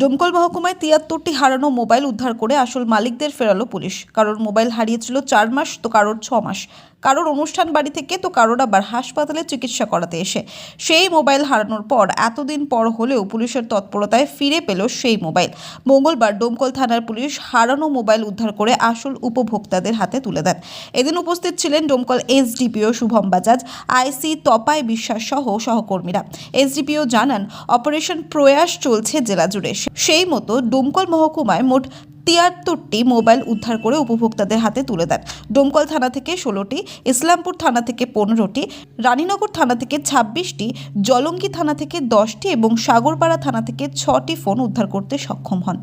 ডোমকল মহকুমায় তিয়াত্তরটি হারানো মোবাইল উদ্ধার করে আসল মালিকদের ফেরালো পুলিশ। কারোর মোবাইল হারিয়েছিল চার মাস, তো কারোর ছ মাস। কারোর অনুষ্ঠান বাড়ি থেকে, তো কারোর আবার হাসপাতালে চিকিৎসা করাতে এসে। সেই মোবাইল হারানোর পর এতদিন পর হলেও পুলিশের তৎপরতায় ফিরে পেল সেই মোবাইল। মঙ্গলবার ডোমকল থানার পুলিশ হারানো মোবাইল উদ্ধার করে আসল উপভোক্তাদের হাতে তুলে দেন। এদিন উপস্থিত ছিলেন ডোমকল এসডিপিও শুভম বাজাজ, আইসি তপায় বিশ্বাস সহ সহকর্মীরা। এসডিপিও জানান, অপারেশন প্রয়াস চলছে জেলা জুড়ে। সেই মতো ডোমকল মহকুমায় মোট তিয়াত্তরটি মোবাইল উদ্ধার করে উপভোক্তাদের হাতে তুলে দেন। ডোমকল থানা থেকে ষোলোটি, ইসলামপুর থানা থেকে পনেরোটি, রানীনগর থানা থেকে ছাব্বিশটি, জলঙ্গি থানা থেকে দশটি এবং সাগরপাড়া থানা থেকে ছটি ফোন উদ্ধার করতে সক্ষম হন।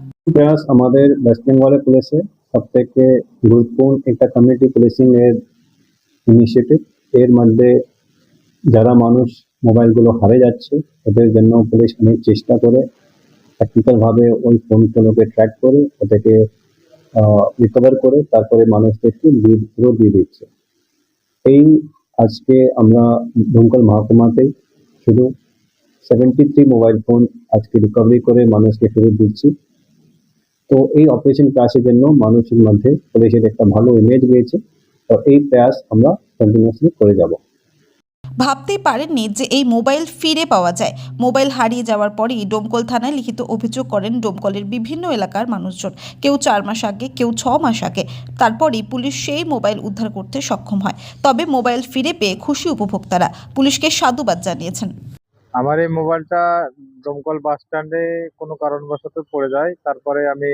আমাদের ওয়েস্ট বেঙ্গলে পুলিশে সব থেকে গুরুত্বপূর্ণ একটা কমিউনিটি পুলিশিং এর ইনিশিয়েটিভ এর মধ্যে যারা মানুষ মোবাইলগুলো হারে যাচ্ছে ওদের জন্য পুলিশ অনেক চেষ্টা করে। প্র্যাকটিক্যাল ভাবে ওই ফোনগুলোকে ট্র্যাক করে ওদেরকে রিকভার করে, তারপরে মানুষদেরকে দিয়ে- ফেরত দিয়ে দিচ্ছে। এই আজকে আমরা ডুমকল মহকুমাতে শুধু সেভেন্টি থ্রি মোবাইল ফোন আজকে রিকভারি করে মানুষকে ফেরত দিচ্ছি। তো এই অপারেশন ক্লাসের জন্য মানুষের মধ্যে পুলিশের একটা ভালো ইমেজ রয়েছে। তো এই প্রয়াস আমরা কন্টিনিউসলি করে যাব। ভাবতেই পারেননি যে এই মোবাইল ফিরে পাওয়া যায়। মোবাইল হারিয়ে যাওয়ার পরেই ডোমকল থানায় লিখিত অভিযোগ করেন ডোমকলের বিভিন্ন এলাকার মানুষজন। কেউ চার মাস আগে, কেউ ছ মাস আগে। তারপরেই পুলিশ সেই মোবাইল উদ্ধার করতে সক্ষম হয়। তবে মোবাইল ফিরে পেয়ে খুশি উপভোক্তারা। পুলিশকে সাধুবাদ জানিয়েছেন। আমার এই মোবাইলটা দমকল বাস স্ট্যান্ডে কোনো কারণবশত পড়ে যায়। তারপরে আমি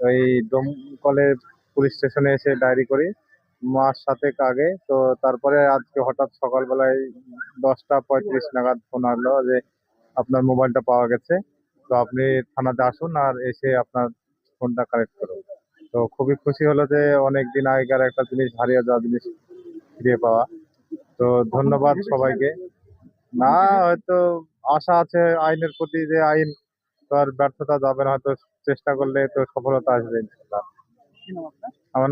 ওই দমকলের পুলিশ স্টেশনে এসে ডায়েরি করি। মাস সাতেক আগে। তো তারপরে আজকে হঠাৎ সকালবেলায় দশটা পঁয়ত্রিশ নাগাদ ফোন আসলো যে আপনার মোবাইলটা পাওয়া গেছে। তো আপনি থানাতে আসুন আর এসে আপনার ফোনটা কালেক্ট করুন। তো খুবই খুশি হলো যে অনেক দিন আগেকার একটা জিনিস, হারিয়ে যাওয়া জিনিস ফিরে পাওয়া। তো ধন্যবাদ সবাইকে। না, হয়তো আশা আছে আইনের প্রতি যে আইন তো আর ব্যর্থতা যাবে না, হয়তো চেষ্টা করলে তো সফলতা আসবে আমার